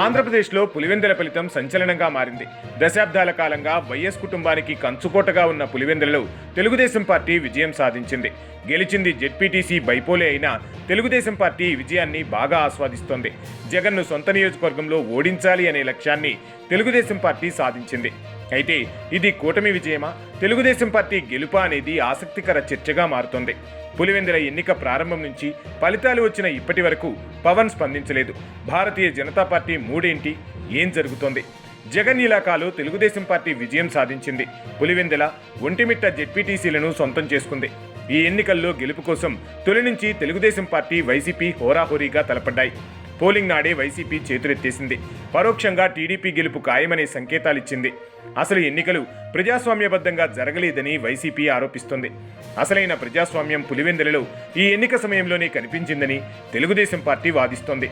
ఆంధ్రప్రదేశ్లో పులివెందుల ఫలితం సంచలనంగా మారింది. దశాబ్దాల కాలంగా వైఎస్ కుటుంబానికి కంచుకోటగా ఉన్న పులివెందులలో తెలుగుదేశం పార్టీ విజయం సాధించింది. గెలిచింది జెడ్పీటీసీ బైపోలే అయినా తెలుగుదేశం పార్టీ విజయాన్ని బాగా ఆస్వాదిస్తోంది. జగన్ను సొంత నియోజకవర్గంలో ఓడించాలి అనే లక్ష్యాన్ని తెలుగుదేశం పార్టీ సాధించింది. అయితే ఇది కూటమి విజయమా? తెలుగుదేశం పార్టీ గెలుపా అనేది ఆసక్తికర చర్చగా మారుతోంది. పులివెందుల ఎన్నిక ప్రారంభం నుంచి ఫలితాలు వచ్చిన ఇప్పటి వరకు పవన్ స్పందించలేదు. భారతీయ జనతా పార్టీ మూడేంటి? ఏం జరుగుతోంది? జగన్ ఇలాకాలో తెలుగుదేశం పార్టీ విజయం సాధించింది. పులివెందుల ఒంటిమిట్ట జెడ్పీటీసీలను సొంతం చేసుకుంది. ఈ ఎన్నికల్లో గెలుపు కోసం తొలి నుంచి తెలుగుదేశం పార్టీ వైసీపీ హోరాహోరీగా తలపడ్డాయి. పోలింగ్ నాడే వైసీపీ చేతులెత్తేసింది. పరోక్షంగా టీడీపీ గెలుపు ఖాయమనే సంకేతాలిచ్చింది. అసలు ఎన్నికలు ప్రజాస్వామ్యబద్ధంగా జరగలేదని వైసీపీ ఆరోపిస్తోంది. అసలైన ప్రజాస్వామ్యం పులివెందులలో ఈ ఎన్నిక సమయంలోనే కనిపించిందని తెలుగుదేశం పార్టీ వాదిస్తోంది.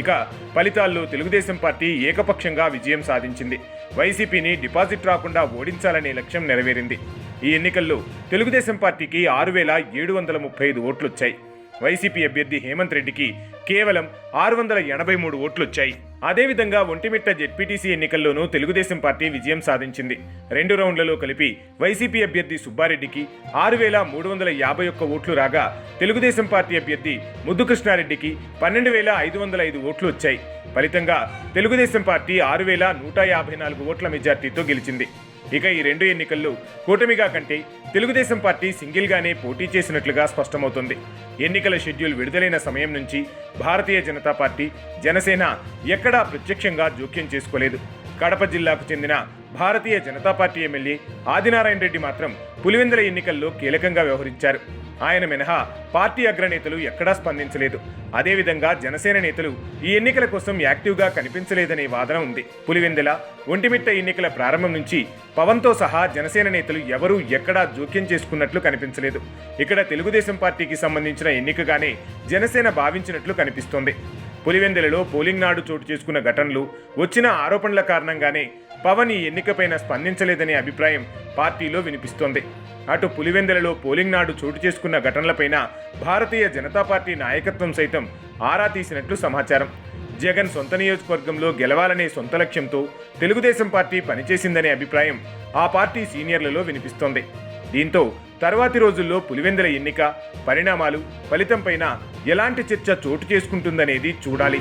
ఇక ఫలితాల్లో తెలుగుదేశం పార్టీ ఏకపక్షంగా విజయం సాధించింది. వైసీపీని డిపాజిట్ రాకుండా ఓడించాలనే లక్ష్యం నెరవేరింది. ఈ ఎన్నికల్లో తెలుగుదేశం పార్టీకి ఆరు వేల ఏడు వందల ముప్పై ఐదు ఓట్లొచ్చాయి. వైసీపీ అభ్యర్థి హేమంత్ రెడ్డికి కేవలం ఆరు వందల ఎనభై మూడు ఓట్లొచ్చాయి. అదేవిధంగా ఒంటిమిట్ట జెడ్పీటీసీ ఎన్నికల్లోనూ తెలుగుదేశం పార్టీ విజయం సాధించింది. రెండు రౌండ్లలో కలిపి వైసీపీ అభ్యర్థి సుబ్బారెడ్డికి ఆరు వేల మూడు వందల యాభై ఒక్క ఓట్లు రాగా తెలుగుదేశం పార్టీ అభ్యర్థి ముద్దుకృష్ణారెడ్డికి పన్నెండు వేల ఐదు వందల ఐదు ఓట్లు వచ్చాయి. ఫలితంగా తెలుగుదేశం పార్టీ ఆరు వేల నూట యాభై నాలుగు ఓట్ల మెజార్టీతో గెలిచింది. ఇక ఈ రెండు ఎన్నికల్లో కూటమిగా కంటే తెలుగుదేశం పార్టీ సింగిల్గానే పోటీ చేసినట్లుగా స్పష్టమవుతుంది. ఎన్నికల షెడ్యూల్ విడుదలైన సమయం నుంచి భారతీయ జనతా పార్టీ జనసేన ఎక్కడా ప్రత్యక్షంగా జోక్యం చేసుకోలేదు. కడప జిల్లాకు చెందిన భారతీయ జనతా పార్టీ ఎమ్మెల్యే ఆదినారాయణ రెడ్డి మాత్రం పులివెందుల ఎన్నికల్లో కీలకంగా వ్యవహరించారు. ఆయన మినహా పార్టీ అగ్రనేతలు ఎక్కడా స్పందించలేదు. అదేవిధంగా జనసేన నేతలు ఈ ఎన్నికల కోసం యాక్టివ్గా కనిపించలేదనే వాదన ఉంది. పులివెందుల ఒంటిమిట్ట ఎన్నికల ప్రారంభం నుంచి పవన్తో సహా జనసేన నేతలు ఎవరూ ఎక్కడా జోక్యం చేసుకున్నట్లు కనిపించలేదు. ఇక్కడ తెలుగుదేశం పార్టీకి సంబంధించిన ఎన్నికగానే జనసేన భావించినట్లు కనిపిస్తోంది. పులివెందులలో పోలింగ్ నాడు చోటు చేసుకున్న ఘటనలు వచ్చిన ఆరోపణల కారణంగానే పవన్ ఈ ఎన్నికపైన స్పందించలేదనే అభిప్రాయం పార్టీలో వినిపిస్తోంది. అటు పులివెందులలో పోలింగ్ నాడు చోటు చేసుకున్న ఘటనలపైన భారతీయ జనతా పార్టీ నాయకత్వం సైతం ఆరా తీసినట్లు సమాచారం. జగన్ సొంత నియోజకవర్గంలో గెలవాలనే సొంత లక్ష్యంతో తెలుగుదేశం పార్టీ పనిచేసిందనే అభిప్రాయం ఆ పార్టీ సీనియర్లలో వినిపిస్తోంది. దీంతో తర్వాతి రోజుల్లో పులివెందుల ఎన్నిక పరిణామాలు ఫలితంపైన ఎలాంటి చర్చ చోటు చేసుకుంటుందనేది చూడాలి.